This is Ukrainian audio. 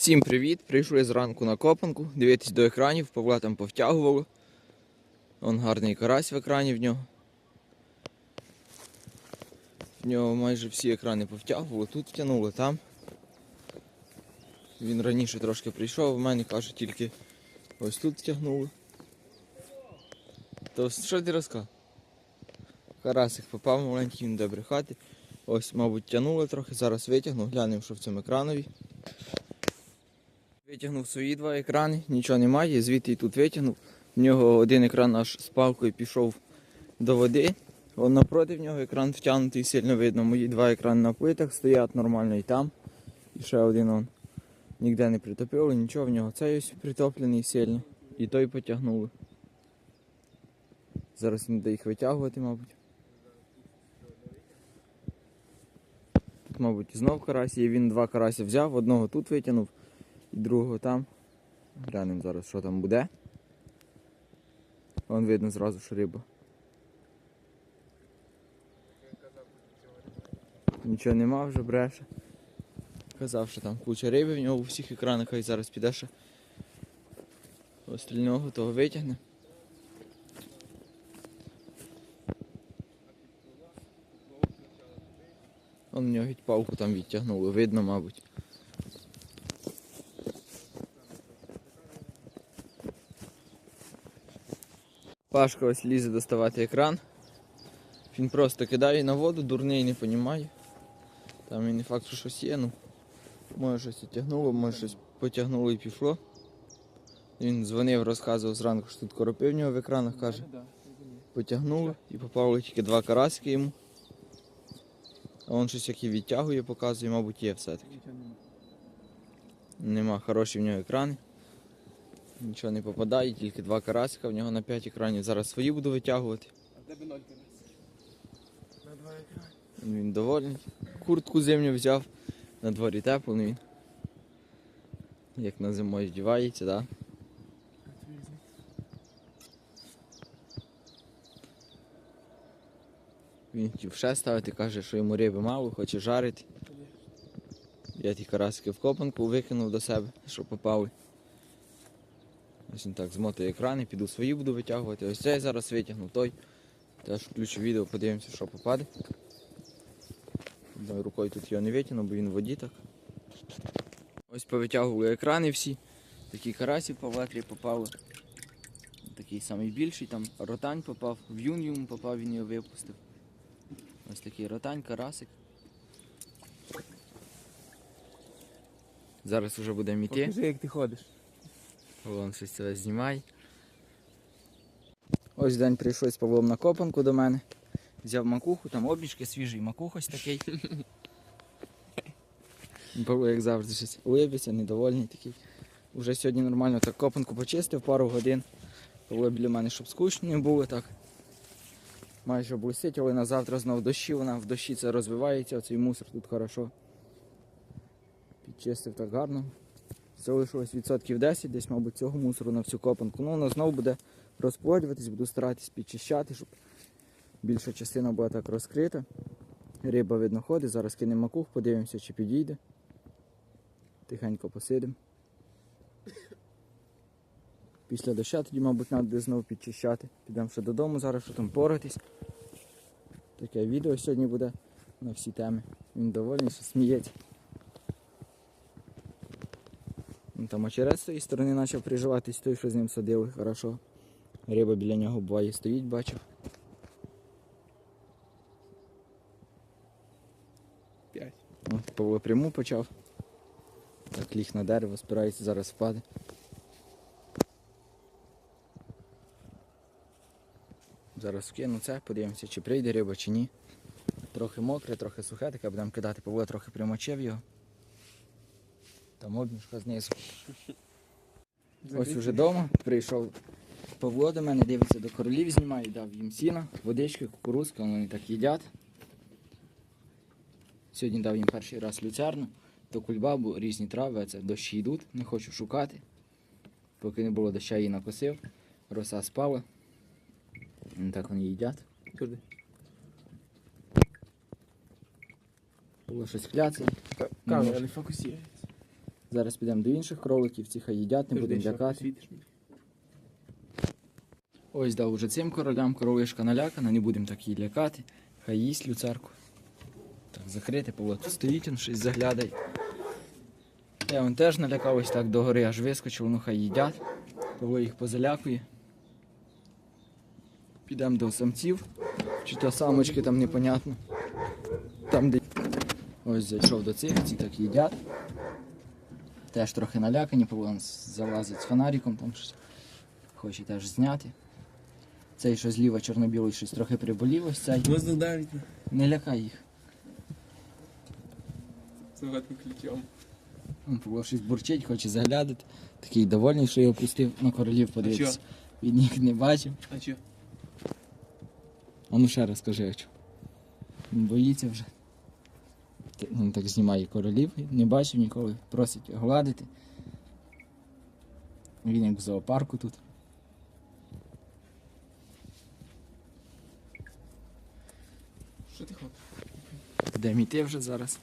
Всім привіт! Прийшли зранку на копанку, дивитись до екранів, Павла там повтягувало. Вон гарний карась в екрані в нього. В нього майже всі екрани повтягували, тут втягнули, там. Він раніше трошки прийшов, в мене каже, тільки ось тут втягнули. То що ти розказав? Карасик попав маленький, він добре хати. Ось, мабуть, тягнули трохи, зараз витягну, глянемо, що в цьому екранові. Витягнув свої два екрани, нічого немає, звідти і тут витягнув. В нього один екран аж з палкою пішов до води. Вон напроти в нього екран втягнутий, сильно видно. Мої два екрани на плитах стоять нормально і там. І ще один он. Ніде не притопили, нічого в нього. Цей ось притоплений сильно. І той потягнули. Зараз він буде їх витягувати, мабуть. Тут, мабуть, знов карась є. Він два карася взяв, одного тут витягнув і другого там. Глянемо зараз, що там буде. Вон видно зразу, що риба. Нічого нема, вже бреше. Казав, що там куча риби в нього у всіх екранах, хай зараз піде ще остального того витягне. Он в нього геть палку там відтягнули, видно, мабуть. Пашка ось лізе доставати екран. Він просто кидає на воду, дурний не розуміє. Там і не факт, що щось є, ну. Може щось і тягнуло, може щось потягнуло і пішло. Він дзвонив, розказував зранку, що тут коропи в нього в екранах каже. Потягнуло і попало тільки два карасики йому. А він щось яке відтягує, показує, мабуть, є все-таки. Нема хороші в нього екрани. Нічого не попадає, тільки два карасика, в нього на 5 екранів. Зараз свої буду витягувати. А в тебе ноль. На два екрани. Він довольний. Куртку зимню взяв. На дворі тепло, ну він. Як на зимою здівається, так? Да? Він хотів ще ставити, каже, що йому риби мало, хоче жарити. Я ті карасики в копанку викинув до себе, щоб попали. Ось він так змотує екрани, піду свої буду витягувати. Ось цей зараз витягну той. Теж включу відео, подивимося, що попаде. Одною рукою тут його не витягну, бо він в воді так. Ось повитягували екрани всі. Такі карасі по ватрі попали. Такий самий більший, там ротань попав, в юн йому попав, він його випустив. Ось такий ротань, карасик. Зараз вже будемо йти. Покажи, як ти ходиш. Вон щось це знімає. Ось день прийшов з Павлом на копанку до мене. Взяв макуху, там обіжки свіжий макух ось такий. Павло, як завжди, щось улибиться, недовольний такий. Уже сьогодні нормально так копанку почистив пару годин. Павло біля мене, щоб скучно не було так. Майже блистить, але на завтра знов дощі, вона в дощі це розвивається, оцей мусор тут хорошо. Підчистив так гарно. Залишилось відсотків 10, десь, мабуть, цього мусору на всю копанку. Ну, воно знову буде розплодюватись, буду старатись підчищати, щоб більша частина була так розкрита. Риба видно ходить, зараз кинемо макух, подивимося, чи підійде. Тихенько посидимо. Після доща тоді, мабуть, треба знову підчищати. Підемо ще додому зараз, що там поратись. Таке відео сьогодні буде на всі теми. Він довольний, що сміється. Ну, Там очерет з тої сторони почав приживатись, той, що з ним садили, хорошо. Риба біля нього буває стоїть, бачив. П'ять. От, Павло пряму почав. Так ліг на дерево, спирається, зараз впаде. Зараз вкину це, подивимося, чи прийде риба, чи ні. Трохи мокре, трохи сухе, таке будемо кидати, Павло трохи примочив його. Там обмішка знизу. Ось уже вдома прийшов Павло до мене, дивиться до королів, знімає, дав їм сіна, водички, кукурузка, вони так їдять. Сьогодні дав їм перший раз люцерну, то кульбабу, різні трави, а це дощі йдуть, не хочу шукати. Поки не було доща, її накосив, роса спала. І так вони їдять. Туди. Було щось кляцає. Камера не фокусується. Зараз підемо до інших кроликів, ці хай їдять, не будемо лякати. Ось дав уже цим королям королишка налякана, не будемо так її лякати. Хай їсть люцерку. Так, закрити, Павло стоїть, він щось заглядає. Я він теж налякав ось так догори, аж вискочив, ну хай їдять. Павло їх позалякує. Підемо до самців. Чи то самочки там непонятно. Там де. Ось зайшов до цих, ці так їдять. Теж трохи налякані, он залазить з фонариком, там щось хоче теж зняти. Цей, що зліва чорно-білий, щось трохи приболів, ось цей. Воздух давить Не лякай їх. з новим ключом. Он Павло щось бурчить, хоче заглядати. Такий довольний, що його пустив на королів подивитися. Він їх не бачив. А чо? А ну ще раз скажи, а чого? Він боїться вже. Він так знімає королів, не бачив ніколи, просить гладити. Він як в зоопарку тут. Що ти хочеш? Будемо йти вже зараз.